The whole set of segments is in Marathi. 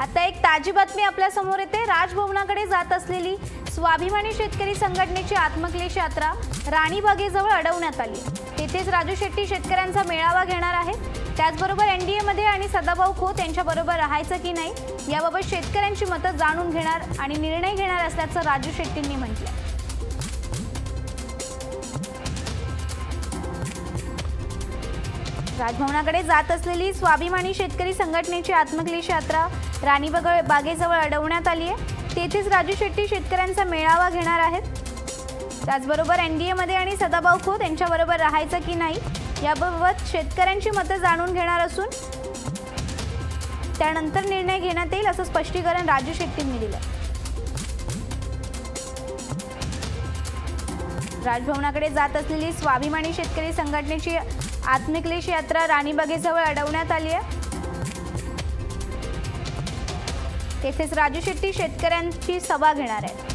आता एक ताजी बातमी आपल्यासमोर येते. राजभवनाकडे जात असलेली स्वाभिमानी शेतकरी संघटनेची आत्मक्लेश यात्रा राणीबागेजवळ अडवण्यात आली. तेथेच राजू शेट्टी शेतकऱ्यांचा मेळावा घेणार आहे. त्याचबरोबर एन डी एमध्ये आणि सदाभाऊ खोत यांच्याबरोबर राहायचं की नाही याबाबत शेतकऱ्यांची मतं जाणून घेणार आणि निर्णय घेणार असल्याचं राजू शेट्टींनी म्हटलं. राजभवनाकडे जात असलेली स्वाभिमानी शेतकरी संघटनेची आत्मक्लेश यात्रा राणीबाग बागेजवळ अडवण्यात आली आहे. तेथेच राजू शेट्टी शेतकऱ्यांचा मेळावा घेणार आहेत. त्याचबरोबर एन डी एमध्ये आणि सदाभाऊ खोत यांच्याबरोबर राहायचं की नाही याबाबत शेतकऱ्यांची मतं जाणून घेणार असून त्यानंतर निर्णय घेण्यात येईल असं स्पष्टीकरण राजू शेट्टींनी दिलं. राजभवनाकडे जात असलेली स्वाभिमानी शेतकरी संघटनेची आत्मक्लेश यात्रा राणीबागेजवळ अडवण्यात आली आहे. तेथेच राजू शेट्टी शेतकऱ्यांची सभा घेणार आहे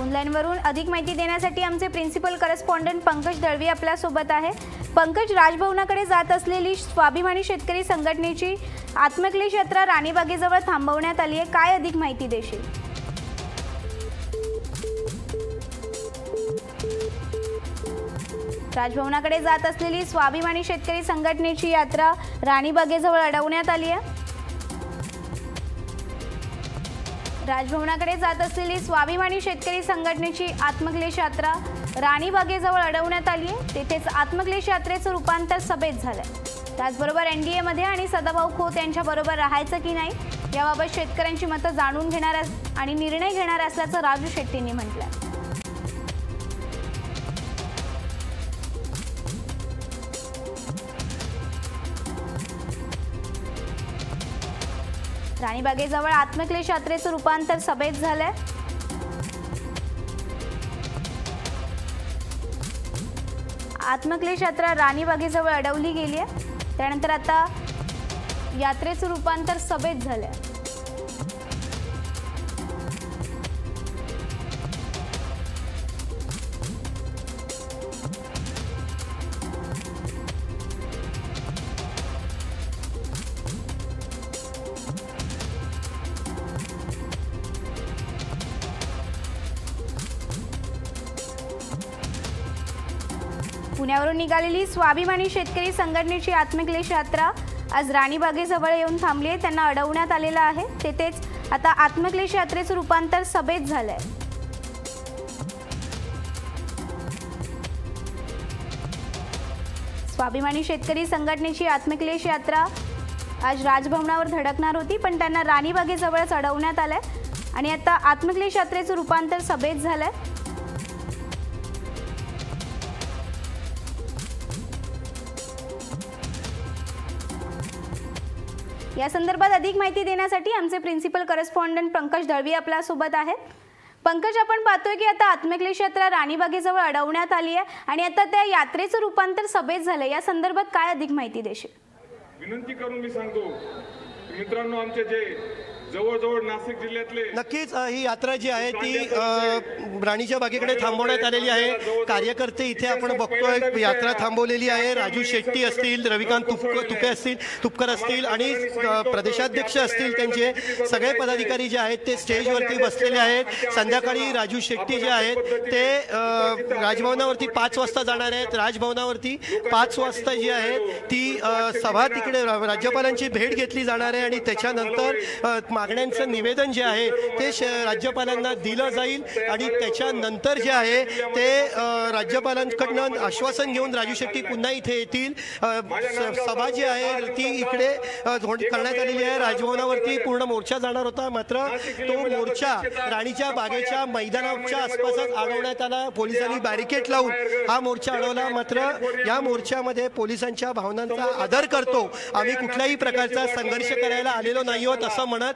ऑनलाईनवरून अधिक माहिती देण्यासाठी आमचे प्रिन्सिपल करस्पॉन्डंट पंकज दळवी आपल्यासोबत आहे. पंकज राजभवनाकडे जात असलेली स्वाभिमानी शेतकरी संघटनेची आत्मक्लेश यात्रा राणीबागेजवळ थांबवण्यात आली आहे. काय अधिक माहिती देशील? राजभवनाकडे जात असलेली स्वाभिमानी शेतकरी संघटनेची यात्रा राणीबागेजवळ अडवण्यात आली आहे. राजभवनाकडे जात असलेली स्वाभिमानी शेतकरी संघटनेची आत्मक्लेश यात्रा राणीबागेजवळ अडवण्यात आली आहे. तेथेच आत्मक्लेश यात्रेचं रूपांतर सभेत झालंय. त्याचबरोबर एन डी एमध्ये आणि सदाभाऊ खोत यांच्याबरोबर राहायचं की नाही याबाबत शेतकऱ्यांची मतं जाणून घेणार आणि निर्णय घेणार असल्याचं राजू शेट्टींनी म्हटलं राणीबागेजवळ आत्मक्लेश यात्रेचं रूपांतर सभेत झालंय. आत्मक्लेश यात्रा राणीबागेजवळ अडवली गेली आहे त्यानंतर आता यात्रेचं रूपांतर सभेत झालंय. पुण्यावरून निघालेली स्वाभिमानी शेतकरी संघटनेची आत्मक्लेश यात्रा आज राणीबागेजवळ येऊन थांबली आहे. त्यांना अडवण्यात आलेलं आहे. तेथेच आता आत्मक्लेश यात्रेचं रूपांतर सभेत झालंय. स्वाभिमानी शेतकरी संघटनेची आत्मक्लेश यात्रा आज राजभवनावर धडकणार होती पण त्यांना राणीबागेजवळच अडवण्यात आलंय. आणि आता आत्मक्लेश यात्रेचं रूपांतर सभेत झालंय. या संदर्भात अधिक माहिती देण्यासाठी आमचे प्रिन्सिपल करस्पॉन्डंट पंकज दळवी आपल्यासोबत आहेत. पंकज आपण पाहतोय की आता आत्मक्लेश यात्रा राणीबागेजवळ अडवण्यात आली आहे आणि आता त्या यात्रेचं रूपांतर सभेत झालं या संदर्भात काय अधिक माहिती देशील? विनंती करून मी सांगतो मित्रांनो आमचे जे जवळजवळ नाशिक जिल्ह्यातले नक्कीच ही यात्रा जी आहे ती राणीच्या बागेकडे थांबवण्यात आलेली आहे. कार्यकर्ते इथे आपण बघतोय यात्रा थांबवलेली आहे. राजू शेट्टी असतील रविकांत तुप तुपे असतील तुपकर असतील आणि प्रदेशाध्यक्ष असतील त्यांचे सगळे पदाधिकारी जे आहेत ते स्टेजवरती बसलेले आहेत. संध्याकाळी राजू शेट्टी जे आहेत ते राजभवनावरती पाच वाजता जाणार आहेत. राजभवनावरती पाच वाजता जी आहे ती सभा तिकडे राज्यपालांची भेट घेतली जाणार आहे आणि त्याच्यानंतर मागण्यांचं निवेदन जे आहे ते श राज्यपालांना दिलं जाईल आणि त्याच्यानंतर जे आहे ते राज्यपालांकडनं आश्वासन घेऊन राजू शेट्टी पुन्हा इथे येतील. स- सभा जी आहे ती इकडे करण्यात आलेली आहे. राजभवनावरती पूर्ण मोर्चा जाणार होता. मात्र तो मोर्चा राणीच्या बागेच्या मैदानाच्या आसपासच अडवण्यात आला. पोलिसांनी बॅरिकेड लावून हा मोर्चा अडवला. मात्र या मोर्चामध्ये पोलिसांच्या भावनांचा आदर करतो. आम्ही कुठल्याही प्रकारचा संघर्ष करायला आलेलो नाही आहोत असं म्हणत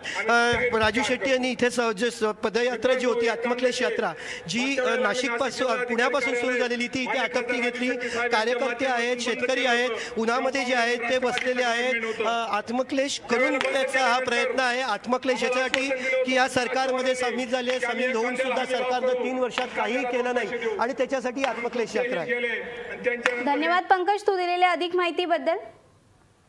राजू शेट्टी यांनी इथे जे पदयात्रा जी होती आत्मक्लेश यात्रा जी नाशिकपासून पुण्यापासून सुरू झालेली ती इथे आटपकी घेतली. कार्यकर्ते आहेत शेतकरी आहेत उन्हामध्ये जे आहेत ते बसलेले आहेत. आत्मक्लेश करून घेण्याचा हा प्रयत्न आहे आत्मक्लेश याच्यासाठी की या सरकारमध्ये सामील झाले सामील होऊन सुद्धा सरकारनं तीन वर्षात काहीही केलं नाही आणि त्याच्यासाठी आत्मक्लेश यात्रा आहे. धन्यवाद पंकज तू दिलेल्या अधिक माहितीबद्दल.